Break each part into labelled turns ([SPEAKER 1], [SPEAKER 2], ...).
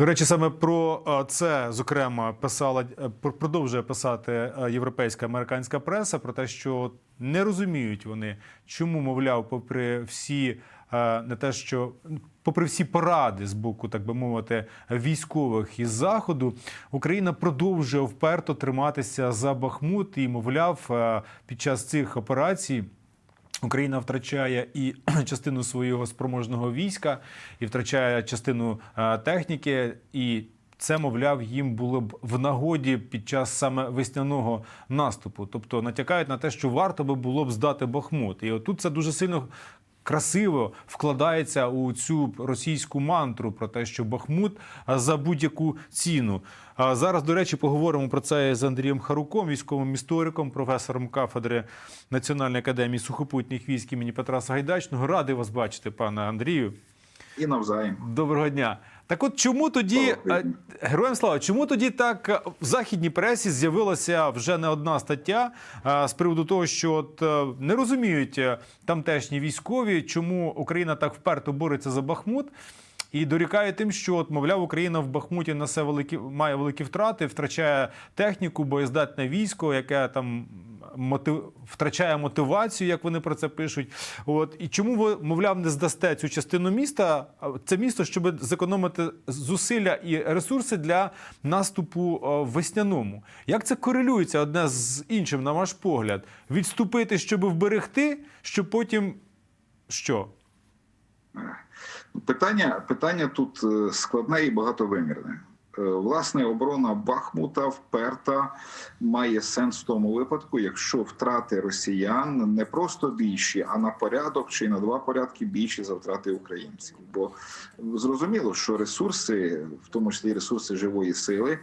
[SPEAKER 1] До речі, саме про е, це зокрема писала е, продовжує писати е, європейська американська преса про те, що не розуміють вони, чому мовляв, попри всі не те, що попри всі поради з боку, так би мовити, військових із заходу, Україна продовжує вперто триматися за Бахмут і, мовляв, під час цих операцій. Україна втрачає і частину свого спроможного війська, і втрачає частину е, техніки, і це, мовляв, їм було б в нагоді під час саме весняного наступу. Тобто натякають на те, що варто би було б здати Бахмут. І отут це дуже сильно. Красиво вкладається у цю російську мантру про те, що Бахмут за будь-яку ціну. Зараз, до речі, поговоримо про це з Андрієм Харуком, військовим істориком, професором кафедри Національної академії сухопутних військ імені Петра Сагайдачного. Радий вас бачити, пане Андрію.
[SPEAKER 2] І навзаєм.
[SPEAKER 1] Доброго дня. Так от чому тоді е, героям слава, чому тоді так е, в західній пресі з'явилася вже не одна стаття е, з приводу того, що от не розуміють тамтешні військові, чому Україна так вперто бореться за Бахмут. І дорікає тим, що от, мовляв, Україна в Бахмуті несе великі має великі втрати, втрачає техніку, боєздатне військо, яке там мотив... втрачає мотивацію, як вони про це пишуть. От і чому ви, мовляв, не здасте цю частину міста? Це місто, щоб зекономити зусилля і ресурси для наступу е, весняному. Як це корелюється одне з іншим, на ваш погляд? Відступити, щоб вберегти, щоб потім що?
[SPEAKER 2] Питання, питання тут е, складне і багатовимірне. Е, Власне, оборона Бахмута вперта має сенс в тому випадку, якщо втрати росіян не просто більші, а на порядок чи на два порядки більші за втрати українців. Бо зрозуміло, що ресурси, в тому числі ресурси живої сили, е,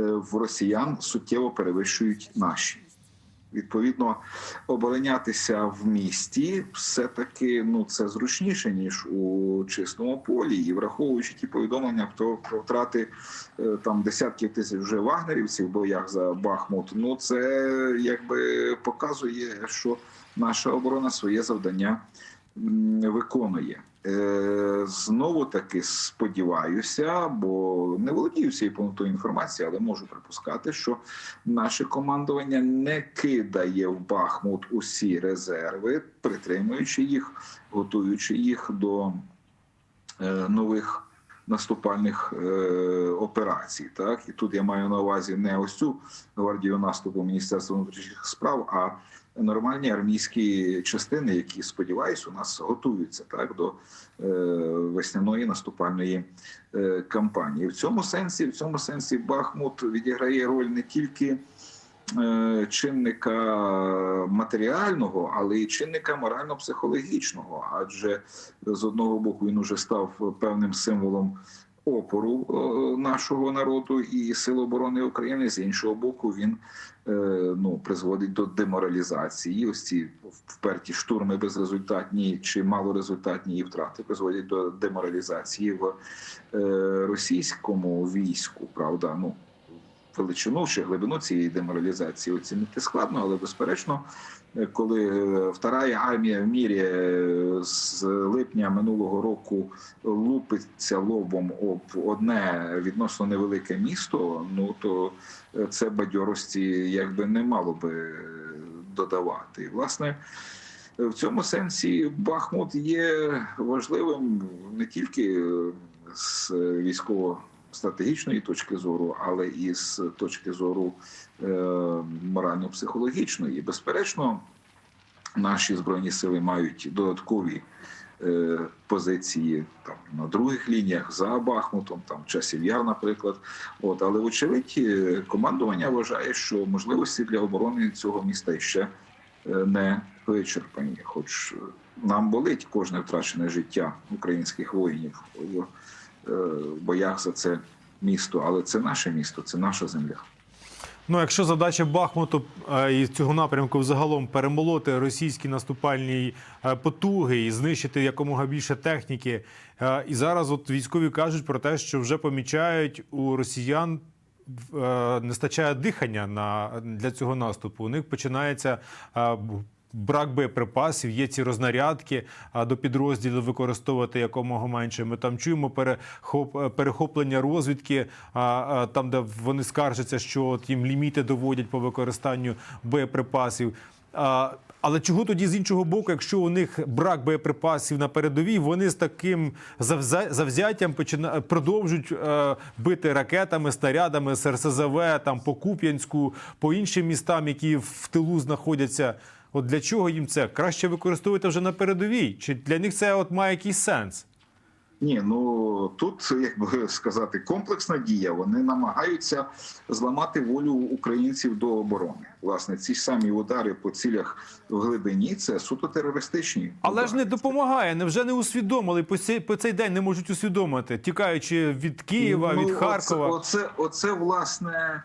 [SPEAKER 2] в росіян суттєво перевищують наші. Відповідно, оборонятися в місті все таки ну це зручніше ніж у чистому полі, і враховуючи ті повідомлення про, про втрати е, там десятків тисяч вже вагнерівців в боях за Бахмут. Ну це якби показує, що наша оборона своє завдання виконує. Е, Знову таки сподіваюся, бо не володію всією повнотою інформацією, але можу припускати, що наше командування не кидає в Бахмут усі резерви, притримуючи їх, готуючи їх до е, нових наступальних е, операцій. Так і тут я маю на увазі не ось цю гвардію наступу Міністерства внутрішніх справ, а нормальні армійські частини, які сподіваюсь, у нас готуються так до е, весняної наступальної е, кампанії. В цьому сенсі, в цьому сенсі, Бахмут відіграє роль не тільки е, чинника матеріального, але й чинника морально-психологічного. Адже з одного боку він уже став певним символом опору е, нашого народу і сил оборони України. З іншого боку, він е, ну призводить до деморалізації. Ось ці вперті штурми безрезультатні чи малорезультатні і втрати призводять до деморалізації в е, російському війську. Правда, ну величину чи глибину цієї деморалізації оцінити складно, але безперечно, коли е, вторая армія в мірі е, з липня минулого року лупиться лобом об одне відносно невелике місто, ну то е, це бадьорості якби не мало би додавати. Власне. В цьому сенсі Бахмут є важливим не тільки з військово стратегічної точки зору, але і з точки зору е, морально-психологічної. Безперечно, наші збройні сили мають додаткові е, позиції там на других лініях за Бахмутом, там часів яр, наприклад. От, але вочевидь, е, командування вважає, що можливості для оборони цього міста ще не вичерпані. Хоч нам болить кожне втрачене життя українських воїнів в е, в боях за це місто, але це наше місто, це наша земля.
[SPEAKER 1] Ну, якщо задача Бахмуту е, і цього напрямку взагалом перемолоти російські наступальні е, потуги і знищити якомога більше техніки, і зараз от військові кажуть про те, що вже помічають у росіян. е, Не стачає дихання на для цього наступу. У них починається брак боєприпасів, є ці рознарядки а до підрозділів використовувати якомога менше. Ми там чуємо перехоп, е, перехоплення розвідки, там, де вони скаржаться, що от їм ліміти доводять по використанню боєприпасів. Але чого тоді з іншого боку, якщо у них брак боєприпасів на передовій, вони з таким завзя- завзяттям продовжують е, бити ракетами, снарядами з РСЗВ, там по Куп'янську, по іншим містам, які в тилу знаходяться. От для чого їм це? Краще використовувати вже на передовій? Чи для них це от має якийсь сенс?
[SPEAKER 2] Ні, ну тут, як би сказати, комплексна дія. Вони намагаються зламати волю українців до оборони. Власне, ці самі удари по цілях в глибині це суто терористичні.
[SPEAKER 1] Але ж не
[SPEAKER 2] удари.
[SPEAKER 1] допомагає. Невже не усвідомили по цей, по цей день не можуть усвідомити, тікаючи від Києва, від
[SPEAKER 2] Ну,
[SPEAKER 1] Харкова.
[SPEAKER 2] Оце, оце, оце власне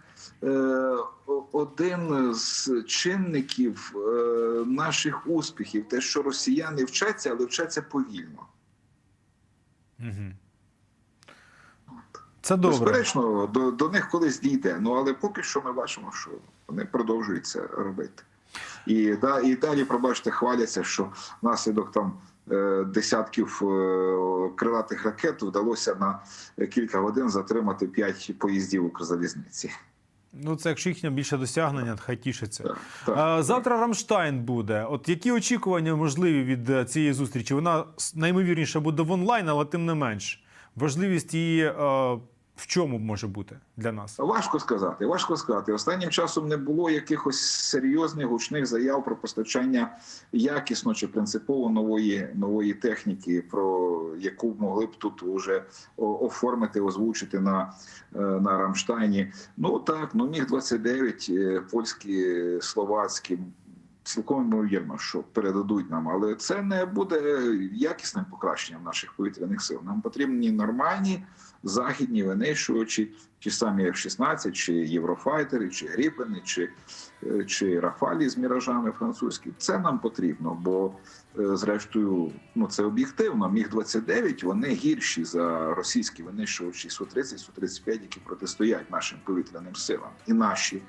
[SPEAKER 2] один з чинників е, наших успіхів. Те, що росіяни вчаться, але вчаться повільно.
[SPEAKER 1] Це добре.
[SPEAKER 2] Безперечно, до, до них колись дійде. Ну але поки що ми бачимо, що вони продовжують це робити. І, да, і далі, пробачте, хваляться, що внаслідок там е, десятків е, крилатих ракет вдалося на кілька годин затримати п'ять поїздів Укрзалізниці.
[SPEAKER 1] Ну, це якщо їхнє більше досягнення, хай тішиться.
[SPEAKER 2] Так, так.
[SPEAKER 1] Завтра Завтра Рамштайн буде. От які очікування можливі від е, цієї зустрічі? Вона наймовірніше буде в онлайн, але тим не менш. Важливість її е, в чому може бути для нас?
[SPEAKER 2] Важко сказати, важко сказати. Останнім часом не було якихось серйозних гучних заяв про постачання якісно чи принципово нової нової техніки, про яку могли б тут вже о- оформити, озвучити на, е, на Рамштайні. Ну так, ну міг 29 е, польські, словацькі. Цілком ймовірно, що передадуть нам, але це не буде якісним покращенням наших повітряних сил. Нам потрібні нормальні західні винищувачі, ті самі F-16, чи Єврофайтери, чи Гріпени, чи, е, чи Рафалі з міражами французькі. Це нам потрібно, бо е, зрештою, ну це об'єктивно. Міг 29 вони гірші за російські винищувачі Су-30, Су-35, які протистоять нашим повітряним силам, і наші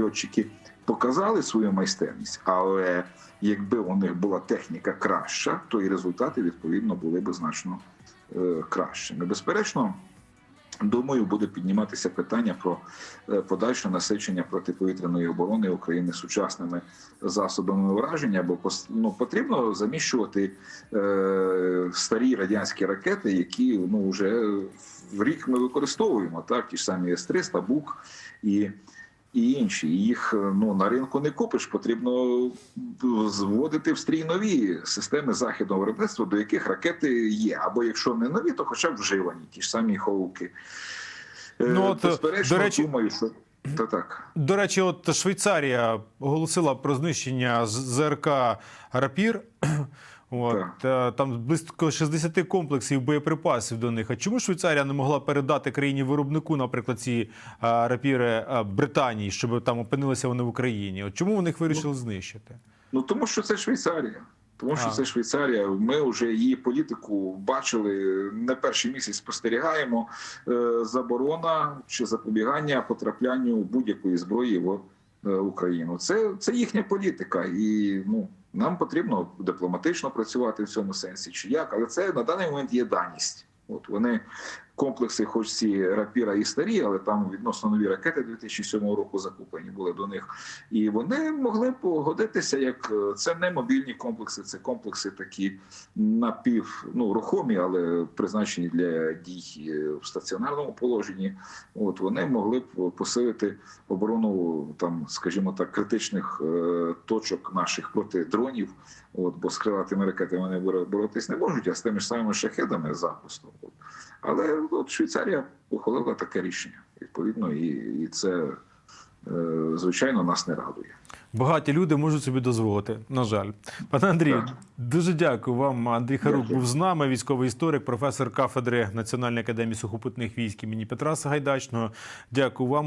[SPEAKER 2] льотчики показали свою майстерність, але якби у них була техніка краща, то і результати відповідно були б значно е, кращими. Безперечно. Думаю, буде підніматися питання про е, подальше насичення протиповітряної оборони України сучасними засобами враження, бо ну, потрібно заміщувати е, старі радянські ракети, які ну вже в рік ми використовуємо, так? Ті ж самі С-300, БУК і і інші. Їх е, ну на ринку не купиш. Потрібно зводити в стрій нові системи західного виробництва, до яких ракети є. Або якщо не нові, то хоча б вживані, ті ж самі хоуки. Е,
[SPEAKER 1] Ну, от,
[SPEAKER 2] Безперечно,
[SPEAKER 1] до речі-
[SPEAKER 2] думаю, що та так.
[SPEAKER 1] До речі, от Швейцарія оголосила про знищення ЗРК Рапір. От, е, там близько 60 комплексів боєприпасів до них. А чому Швейцарія не могла передати країні виробнику, наприклад, ці е, рапіри е, Британії, щоб там опинилися вони в Україні? От чому вони їх вирішили знищити?
[SPEAKER 2] Ну тому що це Швейцарія. Тому що
[SPEAKER 1] А.
[SPEAKER 2] це Швейцарія. Ми вже її політику бачили не перший місяць. Спостерігаємо Е, заборона чи запобігання потраплянню будь-якої зброї в Україну. Це, це їхня політика, і ну нам потрібно дипломатично працювати в цьому сенсі, чи як, але це на даний момент є даність. От вони комплекси, хоч ці рапіра і старі, але там відносно нові ракети 2007 року закуплені були до них. І вони могли погодитися, як е, це не мобільні комплекси, це комплекси такі напів ну рухомі, але призначені для дій е, в стаціонарному положенні. От вони могли б посилити оборону там, скажімо так, критичних е, точок наших проти дронів. От бо з крилатими ракетами вони боротись не можуть, а з тими ж самими шахедами запросто. Але от Швейцарія ухвалила таке рішення. Відповідно, і, і це е, звичайно нас не радує.
[SPEAKER 1] Багаті люди можуть собі дозволити. На жаль, пане Андрію,
[SPEAKER 2] Так.
[SPEAKER 1] дуже дякую вам. Андрій Харук
[SPEAKER 2] Дякую.
[SPEAKER 1] був з нами, військовий історик, професор кафедри Національної академії сухопутних військ імені Петра Сагайдачного. Дякую вам.